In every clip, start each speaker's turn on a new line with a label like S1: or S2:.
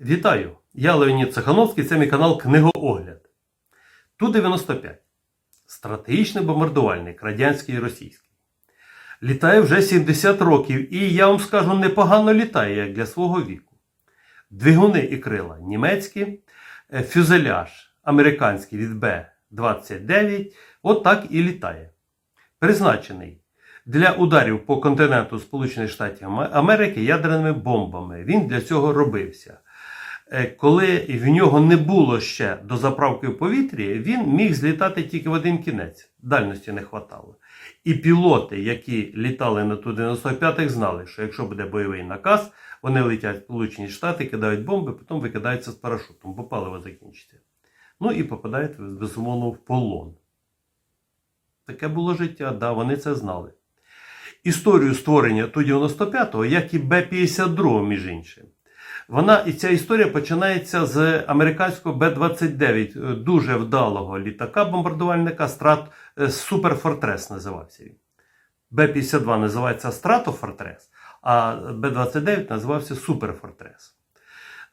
S1: Вітаю! Я Леонід Цехановський, це мій канал Книгоогляд. Ту-95. Стратегічний бомбардувальник радянський і російський. Літає вже 70 років і я вам скажу, непогано літає, як для свого віку. Двигуни і крила німецькі, е, фюзеляж американський від Б-29. От так і літає. Призначений для ударів по континенту Сполучених Штатів Америки ядерними бомбами. Він для цього робився. Е, Коли в нього не було ще до заправки в повітрі, він міг злітати тільки в один кінець. Дальності не хватало. І пілоти, які літали на ту 95-х, знали, що якщо буде бойовий наказ, вони летять в Сполучені Штати, кидають бомби, потім викидаються з парашутом, бо паливо закінчиться. Ну і попадають, безумовно, в полон. Таке було життя, да, вони це знали. Історію створення Ту-95, як і Б-52, між іншим. Вона і ця історія починається з американського Б-29, е, дуже вдалого літака бомбардувальника Страт Суперфортрес називався він. Б-52 називається Стратофортрес, а Б-29 називався Суперфортрес.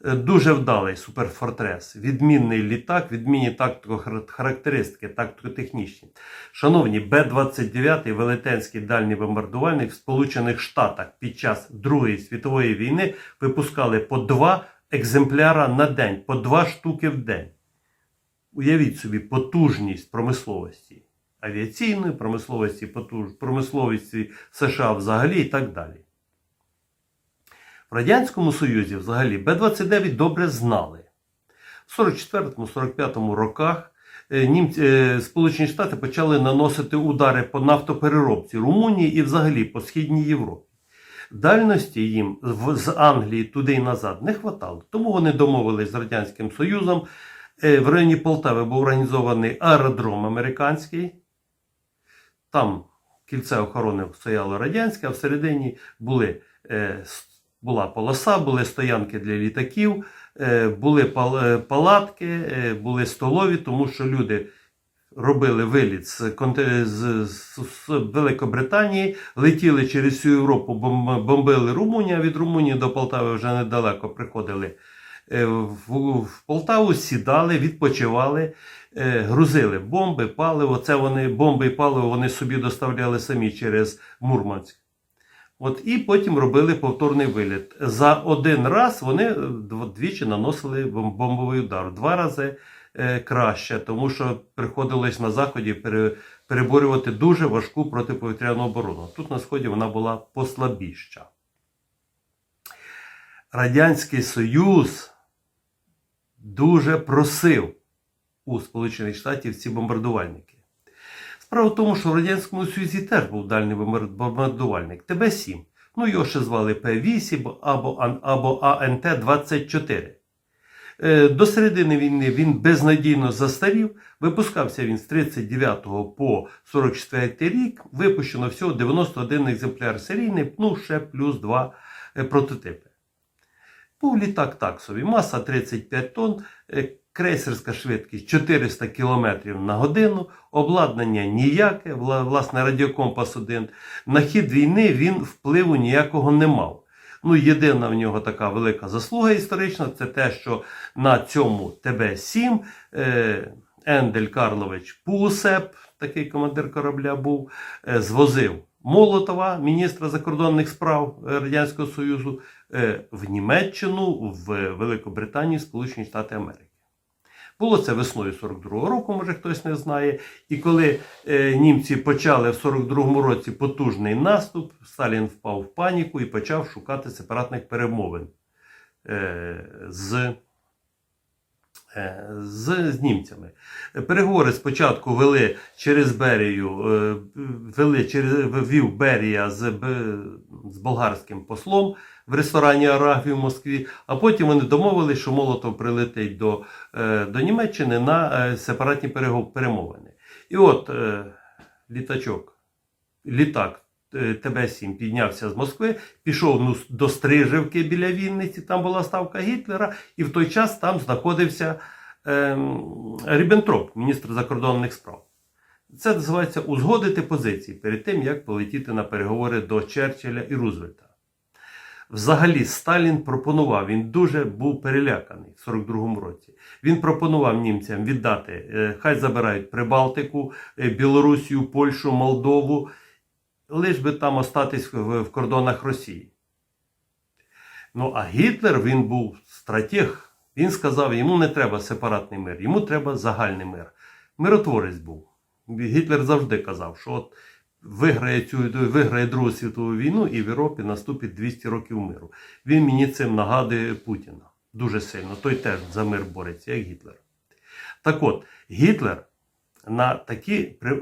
S1: Е, Дуже вдалий суперфортрес, відмінний літак, відмінні тактико-характеристики, тактико-технічні. Шановні, Б-29 велетенський дальній бомбардувальник в Сполучених Штатах під час Другої світової війни випускали по два екземпляра на день, по два штуки в день. Уявіть собі потужність промисловості, авіаційної промисловості, потуж... промисловості США взагалі і так далі. В Радянському Союзі взагалі Б-29 добре знали. В 44-45 роках е, німці, е, Сполучені Штати почали наносити удари по нафтопереробці Румунії і взагалі по Східній Європі. Дальності їм з Англії туди і назад не хватало. Тому вони домовились з Радянським Союзом. Е, В районі Полтави був організований аеродром американський. Там кільце охорони стояло радянське, а всередині були, була полоса, були стоянки для літаків, е, були е, палатки, е, були столові, тому що люди робили виліт з, Великобританії, летіли через всю Європу, бомбили Румунію, а від Румунії до Полтави вже недалеко приходили в, Полтаву, сідали, відпочивали, грузили бомби, паливо. Це вони бомби і паливо вони собі доставляли самі через Мурманськ. От і потім робили повторний виліт. За один раз вони е, двічі наносили бомбовий удар. Два рази е, краще, тому що приходилось на заході переборювати дуже важку протиповітряну оборону. Тут на сході вона була послабіща. Радянський Союз дуже просив у Сполучених Штатів ці бомбардувальники. Справа в тому, що в Радянському Союзі теж був дальній бомбар- бомбардувальник ТБ-7. Ну, його ще звали П-8 або, або АНТ-24. Е, До середини війни він безнадійно застарів. Випускався він з 39 по 44 рік. Випущено всього 91 екземпляр серійний, ну ще плюс 2 прототипи. Був літак таксовий, маса 35 тонн, е, крейсерська швидкість 400 км на годину, обладнання ніяке, власне радіокомпас 1. На хід війни він впливу ніякого не мав. Ну, єдина в нього така велика заслуга історична це те, що на цьому ТБ-7 е, Ендель Карлович Пусеп, такий командир корабля був, е, звозив Молотова, міністра закордонних справ Радянського Союзу, е, в Німеччину, в Великобританію, Сполучені Штати Америки. Було це весною 42-го року, може хтось не знає. І коли е, німці почали в 42-му році потужний наступ, Сталін впав в паніку і почав шукати сепаратних перемовин е, з, з, з німцями. Переговори спочатку вели через Берію, е, вели через вів Берія з, з болгарським послом в ресторані Арагві в Москві, а потім вони домовились, що Молотов прилетить до, е, до Німеччини на е, сепаратні перемовини. І от е, літачок, літак е, ТБ-7 піднявся з Москви, пішов ну, до Стрижевки біля Вінниці, там була ставка Гітлера, і в той час там знаходився ем, Ріббентроп, міністр закордонних справ. Це називається узгодити позиції перед тим, як полетіти на переговори до Черчилля і Рузвельта. Взагалі, Сталін пропонував, він дуже був переляканий в 42-му році. Він пропонував німцям віддати, е, хай забирають Прибалтику, е, Білорусію, Польщу, Молдову, лиш би там остатись в, в кордонах Росії. Ну, а Гітлер він був стратег. Він сказав, йому не треба сепаратний мир, йому треба загальний мир. Миротворець був. Гітлер завжди казав, що от виграє цю виграє Другу світову війну і в Європі наступить 200 років миру. Він мені цим нагадує Путіна дуже сильно. Той теж за мир бореться, як Гітлер. Так от, Гітлер на такі е,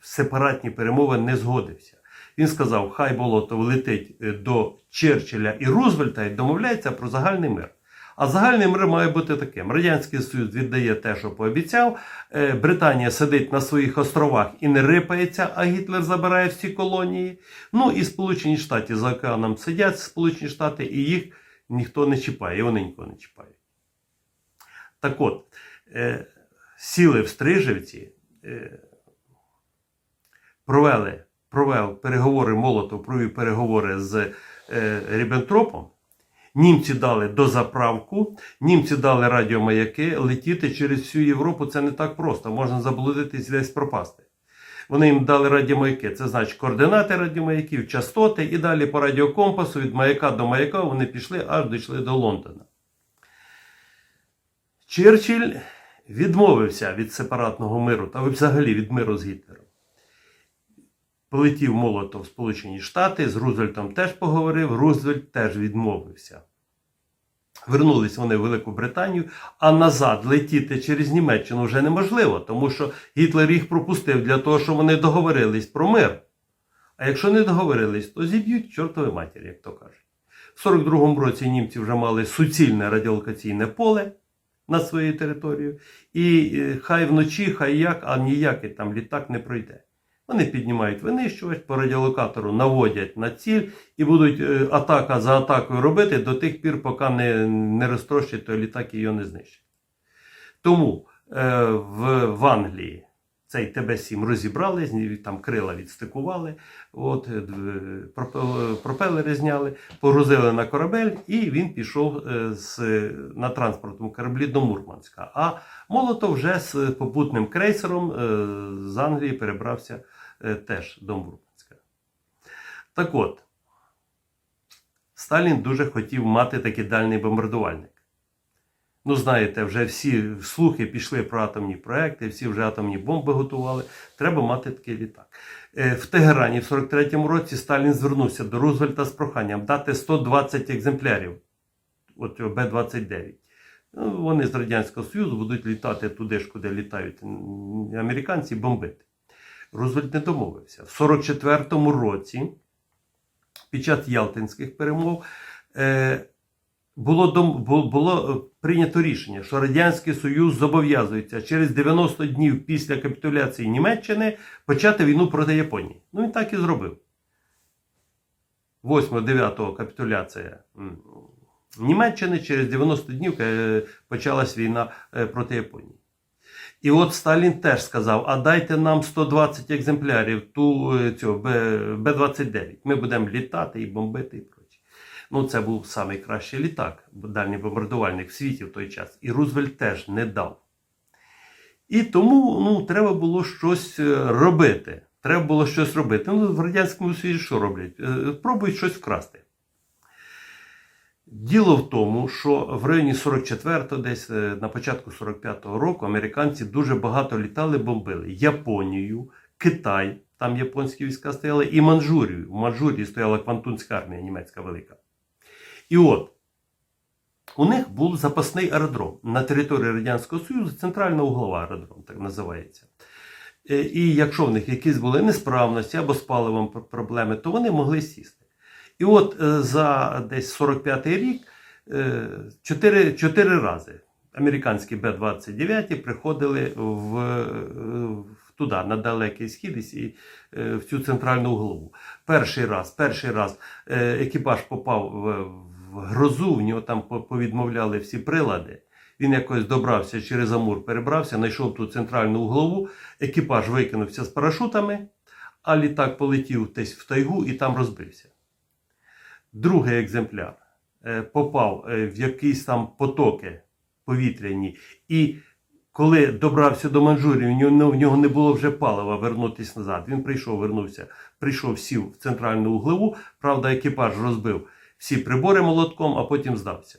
S1: сепаратні перемови не згодився. Він сказав, хай Болотов летить е, до Черчилля і Рузвельта і домовляється про загальний мир. А загальний мир має бути таким: Радянський Союз віддає те, що пообіцяв. е, Британія сидить на своїх островах і не рипається, а Гітлер забирає всі колонії. Ну і Сполучені Штати за океаном сидять, Сполучені Штати, і їх ніхто не чіпає, і вони нікого не чіпають. Так от, сіли в Стрижівці, е, провели, переговори Молотов, провів переговори з е, Ріббентропом. Німці дали дозаправку, німці дали радіомаяки, летіти через всю Європу це не так просто, можна заблудитись десь пропасти. Вони їм дали радіомаяки, це значить координати радіомаяків, частоти, і далі по радіокомпасу від маяка до маяка вони пішли аж дійшли до Лондона. Черчилль відмовився від сепаратного миру та взагалі від миру з Гітлером. Полетів Молотов в Сполучені Штати, з Рузвельтом теж поговорив, Рузвельт теж відмовився. Вернулись вони в Велику Британію, а назад летіти через Німеччину вже неможливо, тому що Гітлер їх пропустив для того, щоб вони договорились про мир. А якщо не договорились, то зіб'ють чортові матері, як то кажуть. В 42-му році німці вже мали суцільне радіолокаційне поле над своєю територією, і е, хай вночі, хай як, а ніякий там літак не пройде. Вони піднімають винищувач, по радіолокатору наводять на ціль і будуть е, атака за атакою робити до тих пір, поки не, не розтрощить той літак і його не знищить. Тому е, в, в Англії цей ТБ-7 розібрали, там крила відстикували, от, е, пропелери зняли, погрузили на корабель, і він пішов е, з, на транспортному кораблі до Мурманська. А Молотов вже з попутним крейсером е, з Англії перебрався теж до Мурманська. Так от, Сталін дуже хотів мати такий дальній бомбардувальник. Ну, знаєте, вже всі слухи пішли про атомні проекти, всі вже атомні бомби готували. Треба мати такий літак. Е, В Тегерані в 43-му році Сталін звернувся до Рузвельта з проханням дати 120 екземплярів от Б-29. Ну, вони з Радянського Союзу будуть літати туди ж, куди літають американці, бомбити. Рузвельт не домовився. В 44-му році, під час Ялтинських перемов, е, було, було е, прийнято рішення, що Радянський Союз зобов'язується через 90 днів після капітуляції Німеччини почати війну проти Японії. Ну він так і зробив. 8-9 капітуляція Німеччини через 90 днів е, почалась війна е, проти Японії. І от Сталін теж сказав: а дайте нам 120 екземплярів ту цього Б- Б-29. Ми будемо літати і бомбити. Ну, це був найкращий літак, дальній бомбардувальник в світі в той час. І Рузвельт теж не дав. І тому ну, треба було щось е, робити. Треба було щось робити. Ну, в Радянському Союзі що роблять? Е, Пробують щось вкрасти. Діло в тому, що в районі 44-го, десь е, на початку 45-го року, американці дуже багато літали, бомбили Японію, Китай, там японські війська стояли, і Манчжурію. В Манчжурії стояла Квантунська армія німецька велика. І от у них був запасний аеродром на території Радянського Союзу, центрально-углова аеродром, так називається. Е, І якщо в них якісь були несправності або з паливом проблеми, то вони могли сісти. І от е, за десь 45-й рік е, чотири, чотири рази американські Б-29 приходили в, в туди, на далекий схід і в цю центральну углову. Перший раз, перший раз екіпаж попав в, в грозу, в нього там повідмовляли всі прилади. Він якось добрався через Амур, перебрався, знайшов ту центральну углову, екіпаж викинувся з парашутами, а літак полетів десь в тайгу і там розбився. Другий екземпляр е, попав е, в якісь там потоки повітряні, і коли добрався до нього, в нього не було вже палива вернутися назад. Він прийшов, вернувся, прийшов, сів в центральну углову. Правда, екіпаж розбив всі прибори молотком, а потім здався.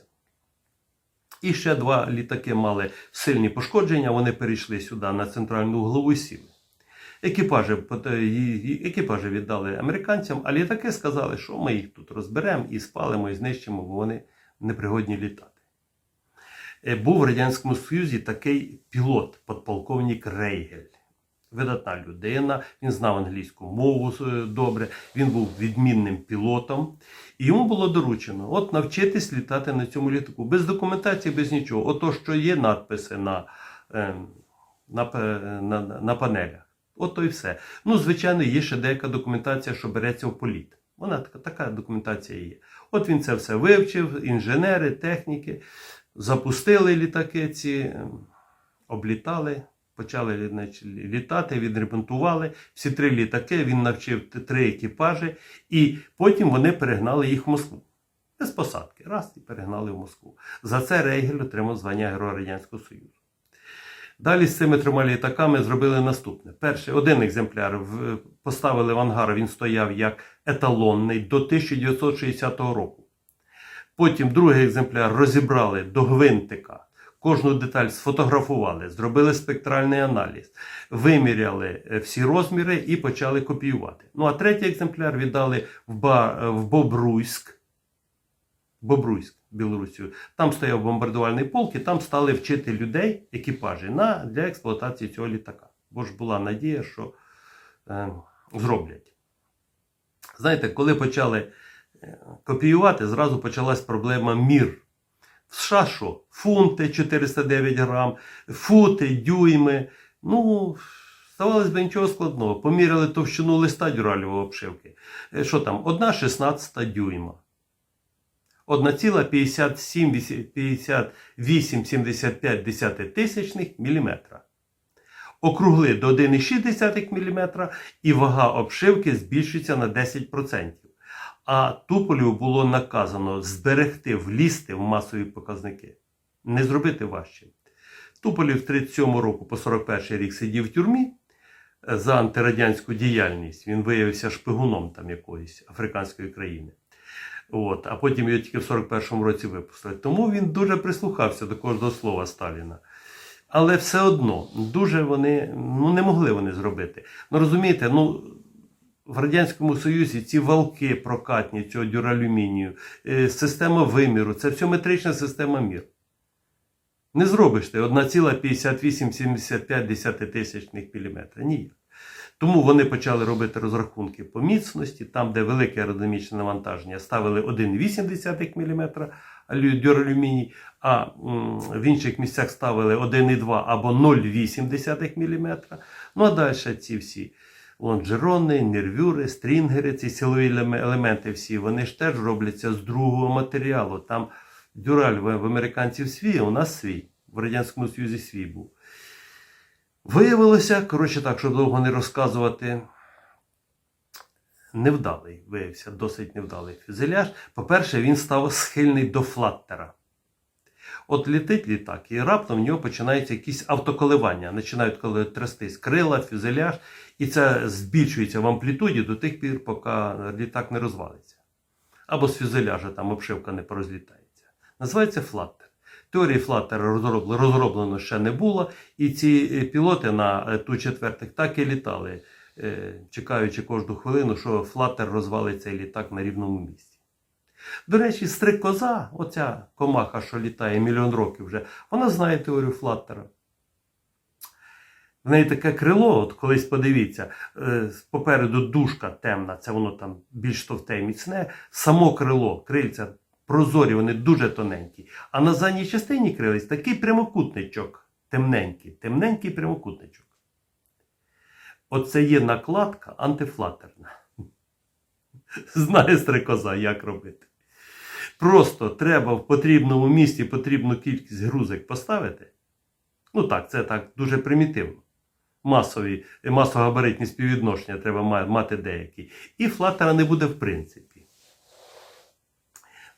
S1: І ще два літаки мали сильні пошкодження. Вони перейшли сюди на центральну углову сіли. Екіпажі, і- екіпажі віддали американцям, а літаки сказали, що ми їх тут розберемо і спалимо, і знищимо, бо вони непригодні літати. Е, Був в Радянському Союзі такий пілот, подполковник Рейгель. Видатна людина, він знав англійську мову е, добре, він був відмінним пілотом. Йому було доручено от навчитись літати на цьому літаку. Без документації, без нічого. Ото, що є надписи на, е, на, на, на, на панелях. Ото і все. Ну, звичайно, є ще деяка документація, що береться в політ. Вона така, така документація є. От він це все вивчив, інженери, техніки, запустили літаки ці, ем, облітали, почали значить, літати, відремонтували. Всі три літаки він навчив три екіпажі, і потім вони перегнали їх в Москву. Без посадки. Раз і перегнали в Москву. За це Рейгель отримав звання Героя Радянського Союзу. Далі з цими трьома літаками зробили наступне. Перший один екземпляр поставили в ангар, він стояв як еталонний до 1960 року. Потім другий екземпляр розібрали до гвинтика. Кожну деталь сфотографували, зробили спектральний аналіз, виміряли е, всі розміри і почали копіювати. Ну а третій екземпляр віддали в, Ба- е, в Бобруйськ. Бобруйськ, Білорусію. Там стояв бомбардувальний полк, і там стали вчити людей, екіпажі на, для експлуатації цього літака. Бо ж була надія, що е, зроблять. Знаєте, коли почали е, копіювати, зразу почалась проблема мір. В США що? Фунти 409 грам, фути, дюйми. Ну, здавалось би, нічого складного. Поміряли товщину листа дюралевої обшивки. Е, Що там? 1,16 дюйма. 1,5875 тисячних міліметра. Округли до 1,6 мм і вага обшивки збільшується на 10%. А Туполєву було наказано зберегти, влізти в масові показники, не зробити важче. Туполєв з 37 року по 41 рік сидів в тюрмі за антирадянську діяльність. Він виявився шпигуном там якоїсь африканської країни. От, а потім його тільки в 41-му році випустили. Тому він дуже прислухався до кожного слова Сталіна. Але все одно дуже вони ну, не могли вони зробити. Ну розумієте, ну в Радянському Союзі ці валки прокатні цього дюралюмінію, е, система виміру, це все метрична система мір. Не зробиш ти 1,5875 тисячних міліметра. Ніяк. Тому вони почали робити розрахунки по міцності, там, де велике аеродинамічне навантаження, ставили 1,8 мм дюралюміній, а в інших місцях ставили 1,2 або 0,8 мм. Ну а далі ці всі лонжерони, нервюри, стрінгери, ці силові елементи всі, вони ж теж робляться з другого матеріалу. Там дюраль в американців свій, а у нас свій. В Радянському Союзі свій був. Виявилося, коротше так, щоб довго не розказувати, невдалий виявився, досить невдалий фюзеляж. По-перше, він став схильний до флаттера. От літить літак, і раптом в нього починаються якісь автоколивання. Починають коли трястись крила, фюзеляж, і це збільшується в амплітуді до тих пір, поки літак не розвалиться. Або з фюзеляжа там обшивка не порозлітається. Називається флаттер. Теорії флаттера розроблено, ще не було, і ці е, пілоти на е, ту четвертих так і літали, е, чекаючи кожну хвилину, що флаттер розвалить цей літак на рівному місці. До речі, стрикоза, оця комаха, що літає мільйон років вже, вона знає теорію флаттера. В неї таке крило, от колись подивіться, е, попереду дужка темна, це воно там більш товте і міцне, само крило, крильця прозорі, вони дуже тоненькі. А на задній частині крилець такий прямокутничок, темненький, темненький прямокутничок. Оце є накладка антифлатерна. Знає стрекоза, як робити. Просто треба в потрібному місці потрібну кількість грузик поставити. Ну так, це так дуже примітивно. Масові, масогабаритні співвідношення треба мати деякі. І флатера не буде в принципі.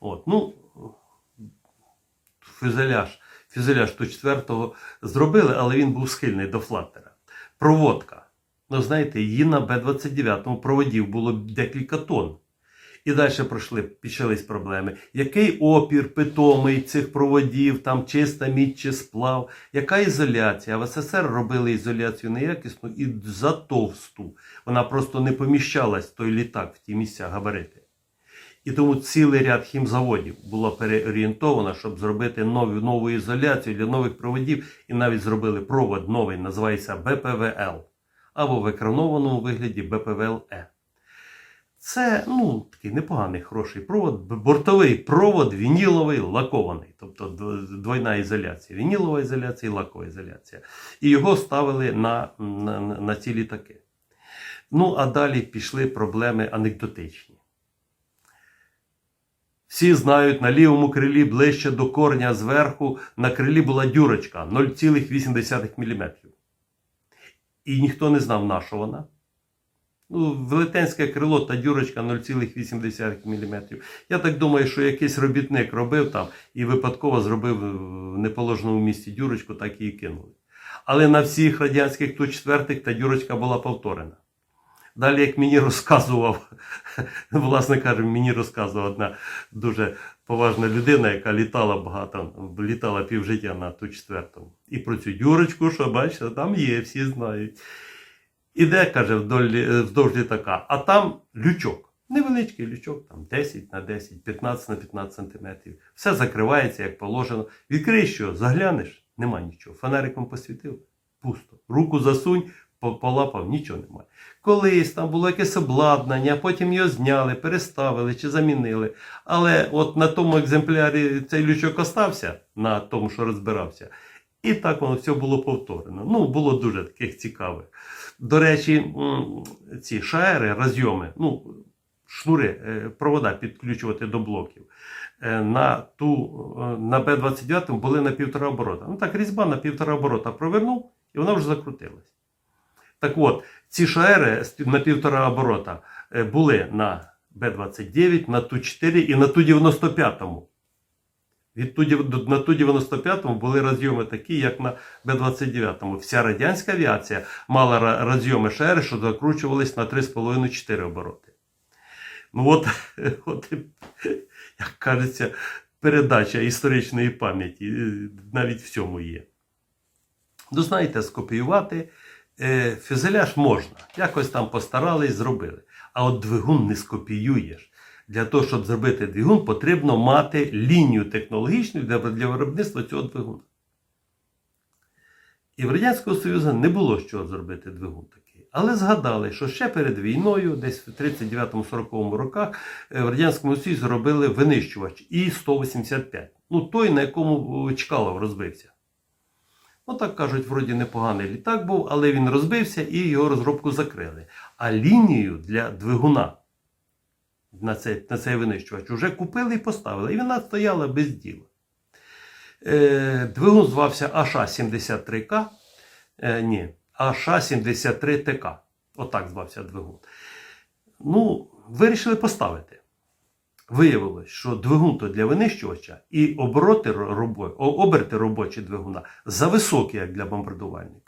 S1: От, ну, фюзеляж, фюзеляж ту четвертого зробили, але він був схильний до флаттера. Проводка. Ну, знаєте, її на Б-29 проводів було декілька тонн. І далі пройшли, почались проблеми. Який опір питомий цих проводів, там чиста мідь чи сплав, яка ізоляція? В СССР робили ізоляцію неякісну і затовсту. Вона просто не поміщалась той літак в ті місця габарити. І тому цілий ряд хімзаводів було переорієнтовано, щоб зробити нову, нову ізоляцію для нових проводів. І навіть зробили провод новий, називається БПВЛ, або в екранованому вигляді БПВЛ-Е. Це ну, такий непоганий хороший провод, бортовий провод вініловий лакований, тобто двойна ізоляція. Вінілова ізоляція і лакова ізоляція. І його ставили на, на, на ці літаки. Ну, а далі пішли проблеми анекдотичні. Всі знають, на лівому крилі ближче до корня зверху на крилі була дюрочка 0,8 мм. І ніхто не знав, на що вона. Ну, велетенське крило та дюрочка 0,8 мм. Я так думаю, що якийсь робітник робив там і випадково зробив в неположеному місці дюрочку, так її кинули. Але на всіх радянських ту четвертих та дюрочка була повторена. Далі, як мені розказував, власне кажучи, мені розказувала одна дуже поважна людина, яка літала багато, літала півжиття на ту четвертому. І про цю дюрочку, що бачите, там є, всі знають. Іде, каже, вдоль, вздовж літака, а там лючок. Невеличкий лючок, там 10 на 10, 15 на 15 сантиметрів. Все закривається, як положено. Відкриєш що, заглянеш, нема нічого. Фонариком посвітив, пусто. Руку засунь, полапав, нічого немає. Колись там було якесь обладнання, потім його зняли, переставили чи замінили. Але от на тому екземплярі цей лючок остався, на тому, що розбирався. І так воно все було повторено. Ну, було дуже таких цікавих. До речі, ці шаери, розйоми, ну, шнури, е, провода підключувати до блоків. е, На ту е, на Б-29 були на півтора оборота. Ну так, різьба на півтора оборота провернув, і вона вже закрутилась. Так от, ці шаери на півтора оборота були на Б-29, на Ту-4 і на Ту-95. На ту 95-му були розйоми такі, як на Б-29. Вся радянська авіація мала розйоми шаери, що закручувались на 3,5-4 обороти. Ну от, от, як кажеться, передача історичної пам'яті е, навіть в цьому є. Ну, знаєте, скопіювати е, фюзеляж можна. Якось там постарались, зробили. А от двигун не скопіюєш. Для того, щоб зробити двигун, потрібно мати лінію технологічну для, виробництва цього двигуна. І в Радянського Союзу не було з чого зробити двигун такий. Але згадали, що ще перед війною, десь в 39-40 роках, е, в Радянському Союзі робили винищувач І-185. Ну, той, на якому е, Чкалов розбився. Ну, так кажуть, вроді непоганий літак був, але він розбився і його розробку закрили. А лінію для двигуна на цей, на цей винищувач вже купили і поставили. І вона стояла без діла. Е, двигун звався АШ-73К. Е, ні, АШ-73ТК. Отак звався двигун. Ну, вирішили поставити. Виявилось, що двигун то для винищувача і оберти робочі двигуна зависокі, як для бомбардувальника.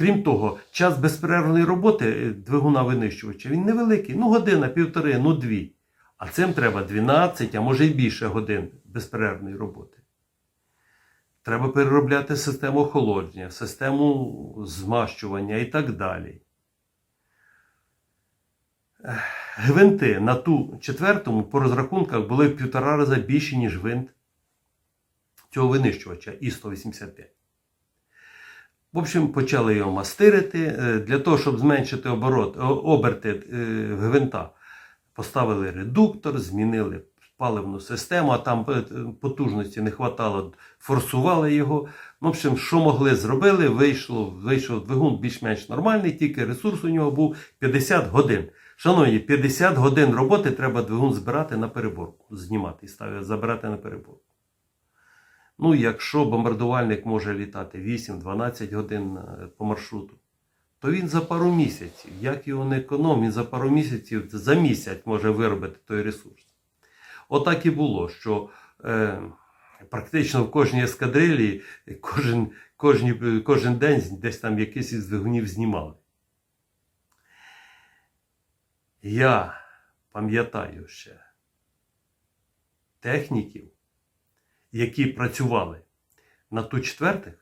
S1: Крім того, час безперервної роботи е, двигуна винищувача він невеликий, ну година, півтори, ну дві. А цим треба 12, а може й більше годин безперервної роботи. Треба переробляти систему охолодження, систему змащування і так далі. Гвинти на ту четвертому по розрахунках були в півтора рази більші, ніж гвинт цього винищувача І-185. В общем, почали його мастирити. Е, Для того, щоб зменшити оборот, оберти е, гвинта, поставили редуктор, змінили паливну систему, а там е, потужності не вистачало, форсували його. В общем, що могли зробили, вийшло, вийшов двигун більш-менш нормальний, тільки ресурс у нього був 50 годин. Шановні, 50 годин роботи треба двигун збирати на переборку, знімати і ставити, забирати на переборку. Ну, якщо бомбардувальник може літати 8-12 годин е, по маршруту, то він за пару місяців, як його не економ, він за пару місяців, за місяць може виробити той ресурс. Отак і було, що е, практично в кожній ескадрилі кожен, кожні, кожен день десь там якийсь із двигунів знімали. Я пам'ятаю ще техніків, які працювали на ту четвертих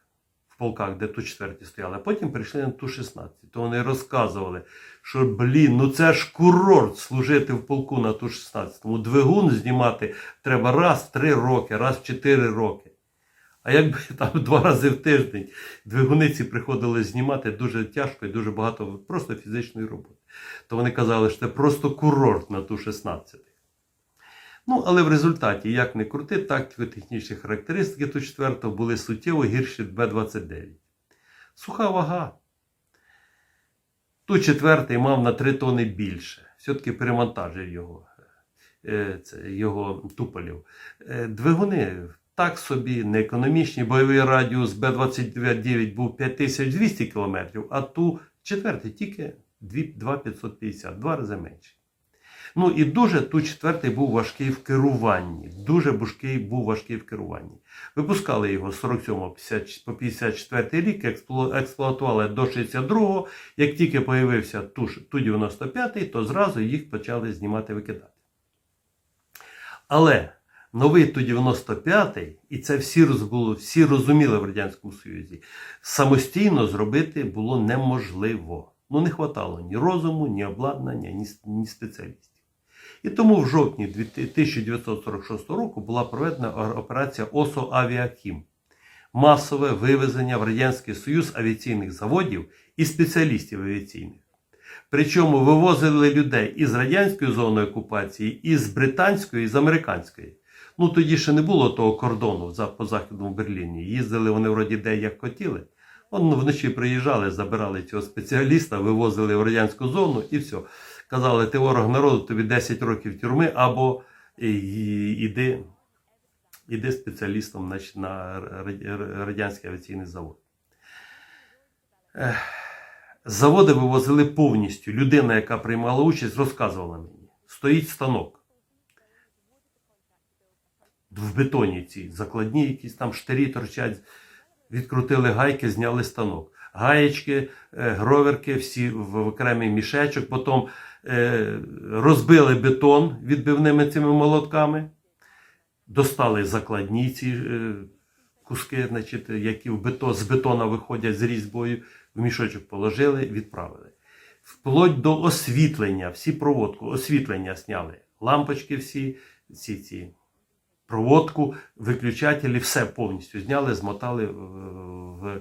S1: в полках, де ту четверті стояли, а потім прийшли на ту 16. То вони розказували, що блін, ну це ж курорт служити в полку на ту 16. Тому двигун знімати треба раз в три роки, раз в чотири роки. А якби там два рази в тиждень двигуниці приходили знімати дуже тяжко і дуже багато просто фізичної роботи. То вони казали, що це просто курорт на ту 16. Ну, але в результаті, як не крути, тактико-технічні характеристики ту 4 були суттєво гірші Б-29. Суха вага. Ту 4 мав на 3 тони більше. Все-таки перевантажив його, е, це, його туполів. Е, Двигуни так собі, не економічні. Бойовий радіус Б-29 був 5200 км, а ту 4 тільки 2550, два рази менше. Ну і дуже ту четвертий був важкий в керуванні. Дуже важкий був важкий в керуванні. Випускали його з 47 по 54 рік, експлуатували до 62-го. Як тільки появився ту, ту 95-й, то зразу їх почали знімати викидати. Але новий ту 95-й, і це всі, було, всі розуміли в Радянському Союзі, самостійно зробити було неможливо. Ну, не хватало ні розуму, ні обладнання, ні, ні спеціалістів. І тому в жовтні 1946 року була проведена операція ОСО Авіакім. Масове вивезення в Радянський Союз авіаційних заводів і спеціалістів авіаційних. Причому вивозили людей із радянської зони окупації, і з британської, з американської. Ну тоді ще не було того кордону по західному Берліні. Їздили вони вроді де як хотіли. Он вночі приїжджали, забирали цього спеціаліста, вивозили в радянську зону і все. Казали, ти ворог народу, тобі 10 років тюрми, або іди, іди спеціалістом значить, на радянський авіаційний завод. Заводи вивозили повністю. Людина, яка приймала участь, розказувала мені. Стоїть станок. В бетоні ці закладні, якісь там штирі торчать, відкрутили гайки, зняли станок. Гаєчки, е, гроверки, всі в окремий мішечок, потім розбили бетон відбивними цими молотками, достали закладні ці е, куски, значить, які в бетон, з бетона виходять з різьбою, в мішочок положили, відправили. Вплоть до освітлення, всі проводку, освітлення сняли. Лампочки всі, всі ці проводку, виключателі, все повністю зняли, змотали в, в,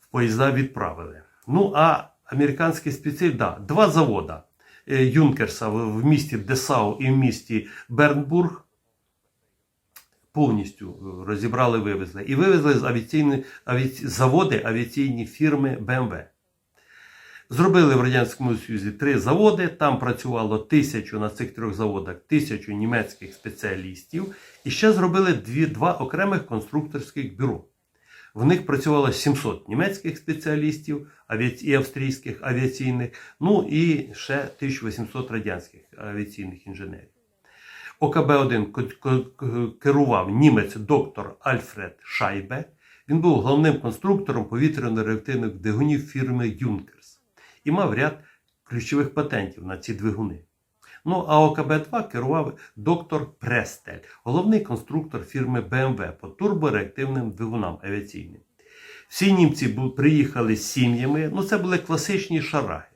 S1: в поїзда, відправили. Ну, а американський спеціаліст, да, два завода е, Юнкерса в, місті Десау і в місті Бернбург повністю е, розібрали, вивезли. І вивезли з авіаційні, авіаці, заводи авіаційні фірми BMW. Зробили в Радянському Союзі три заводи. Там працювало тисячу на цих трьох заводах, тисячу німецьких спеціалістів. І ще зробили дві, два окремих конструкторських бюро. В них працювало 700 німецьких спеціалістів і австрійських авіаційних, ну і ще 1800 радянських авіаційних інженерів. ОКБ-1 ко- ко- ко- керував німець доктор Альфред Шайбе. Він був головним конструктором повітряно-реактивних двигунів фірми Юнкерс і мав ряд ключових патентів на ці двигуни. Ну, а ОКБ-2 керував доктор Престель, головний конструктор фірми BMW по турбореактивним двигунам авіаційним. Всі німці приїхали з сім'ями, ну це були класичні шараги,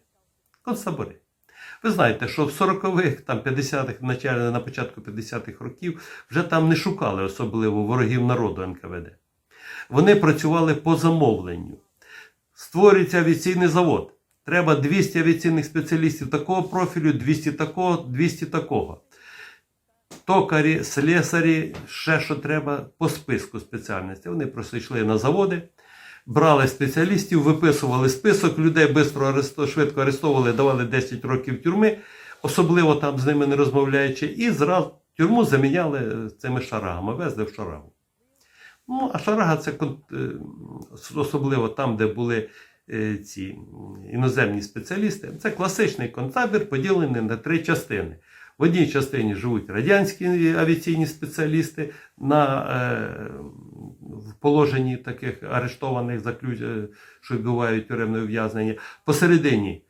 S1: концтабори. Ви знаєте, що в 40-х, там 50-х, началі- на початку 50-х років вже там не шукали особливо ворогів народу НКВД. Вони працювали по замовленню. Створюється авіаційний завод. Треба 200 авіаційних спеціалістів такого профілю, 200 такого, 200 такого. Токарі, слесарі, ще що треба по списку спеціальностей. Вони просто йшли на заводи, брали спеціалістів, виписували список, людей бистро швидко арестовували, давали 10 років тюрми, особливо там з ними не розмовляючи, і зразу тюрму заміняли цими шарагами, везли в шарагу. Ну, а шарага це е, особливо там, де були ці іноземні спеціалісти. Це класичний концтабір, поділений на три частини. В одній частині живуть радянські авіаційні спеціалісти на е, в положенні таких арештованих, заключ... е, що відбувають тюремне ув'язнення. Посередині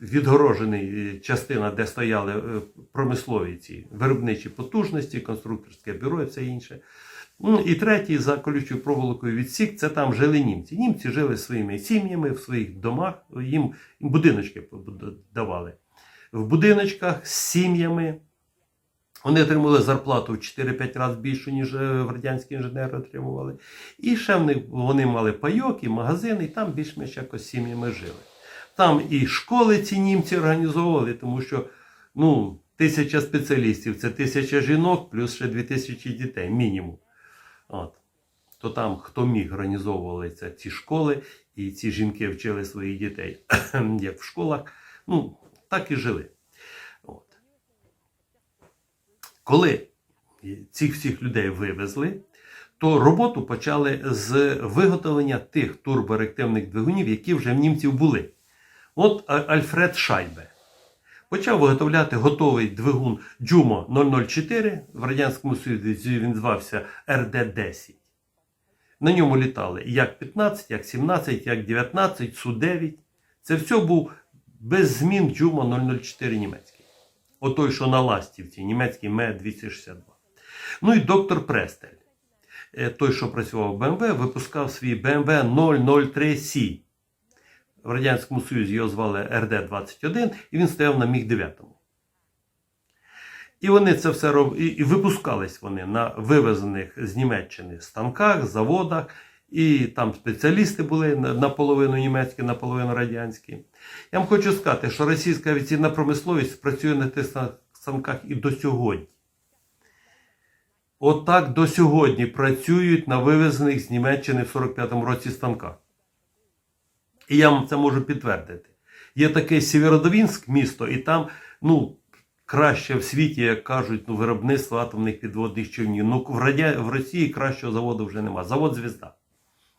S1: відгорожений е, частина, де стояли е, промислові ці виробничі потужності, конструкторське бюро і все інше. Ну, і третій за колючою проволокою відсік це там жили німці. Німці жили своїми сім'ями в своїх домах, їм, будиночки давали. В будиночках з сім'ями. Вони отримали зарплату в 4-5 разів більшу, ніж е, радянські інженери отримували. І ще в них вони мали пайок і магазини, і там більш-менш якось сім'ями жили. Там і школи ці німці організовували, тому що ну, тисяча спеціалістів це тисяча жінок, плюс ще дві тисячі дітей, мінімум. От. То там, хто міг, організовували це, ці школи, і ці жінки вчили своїх дітей, як в школах. Ну, так і жили. От. Коли цих всіх людей вивезли, то роботу почали з виготовлення тих турбореактивних двигунів, які вже в німців були. От Альфред Шайбе почав виготовляти готовий двигун Джумо 004. В Радянському Союзі він звався РД-10. На ньому літали як 15, як 17, як 19, Су-9. Це все був без змін Джумо 004 німецький. Отой, що на ластівці, німецький Ме-262. Ну і доктор Престель. Е, Той, що працював в БМВ, випускав свій БМВ 003С. В Радянському Союзі його звали РД-21, і він стояв на Міг-9. І вони це все роб... і, випускались вони на вивезених з Німеччини станках, заводах, і там спеціалісти були на- наполовину німецькі, наполовину радянські. Я вам хочу сказати, що російська авіаційна промисловість працює на тих станках і до сьогодні. Отак до сьогодні працюють на вивезених з Німеччини в 45-му році станках. І я вам це можу підтвердити. Є таке Сєвєродовінськ місто, і там, ну, краще в світі, як кажуть, ну, виробництво атомних підводних човнів. Ну, в, Радя... в Росії кращого заводу вже нема. Завод Звізда.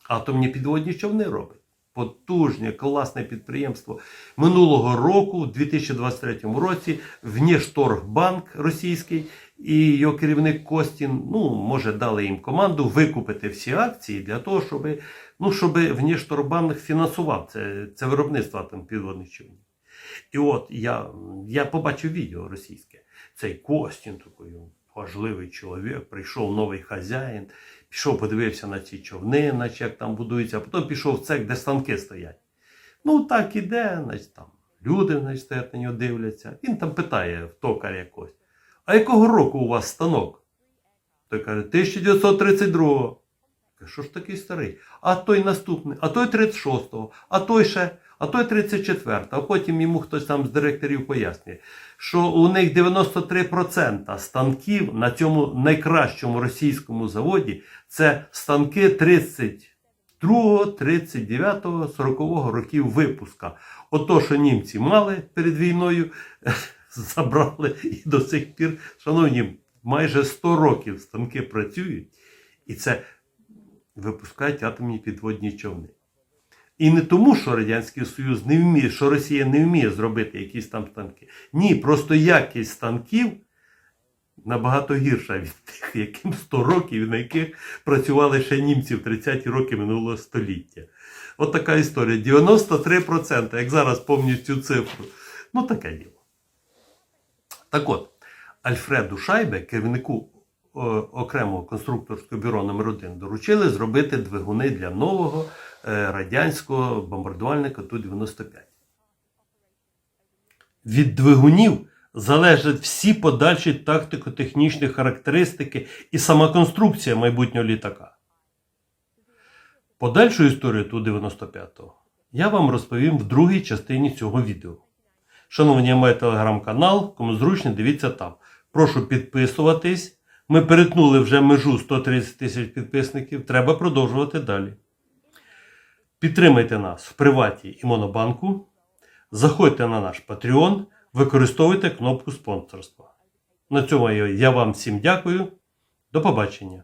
S1: Атомні підводні човни робить. Потужне, класне підприємство. Минулого року, у 2023 році, Внешторгбанк російський і його керівник Костін, ну, може, дали їм команду викупити всі акції для того, щоб, ну, щоб Внешторгбанк фінансував це, це виробництво атомних підводних човнів. І от я, я побачив відео російське. Цей Костін, такий важливий чоловік, прийшов новий хазяїн, пішов, подивився на ці човни, наче як там будуються, а потім пішов в цех, де станки стоять. Ну, так іде, значить, там люди значить, стоять на нього дивляться. Він там питає в токаря якось, а якого року у вас станок? Той каже, 1932-го. Що ж такий старий? А той наступний, а той 36-го, а той ще, а той 34-го. А потім йому хтось там з директорів пояснює, що у них 93% станків на цьому найкращому російському заводі це станки 32, 39, 40 років випуска. Ото, що німці мали перед війною, забрали і до сих пір, шановні, майже 100 років станки працюють, і це випускають атомні підводні човни. І не тому, що Радянський Союз не вміє, що Росія не вміє зробити якісь там станки. Ні, просто якість станків набагато гірша від тих, яким 100 років, на яких працювали ще німці в 30-ті роки минулого століття. От така історія. 93%, як зараз пам'ятаю цю цифру. Ну, таке діло. Так от, Альфреду Шайбе, керівнику о, окремого конструкторського бюро номер 1 доручили зробити двигуни для нового е, радянського бомбардувальника Ту-95. Від двигунів залежать всі подальші тактико-технічні характеристики і сама конструкція майбутнього літака. Подальшу історію Ту-95 я вам розповім в другій частині цього відео. Шановні, я маю телеграм-канал, кому зручно, дивіться там. Прошу підписуватись. Ми перетнули вже межу 130 тисяч підписників. Треба продовжувати далі. Підтримайте нас в приваті і Монобанку. Заходьте на наш Patreon, використовуйте кнопку спонсорства. На цьому я вам всім дякую. До побачення.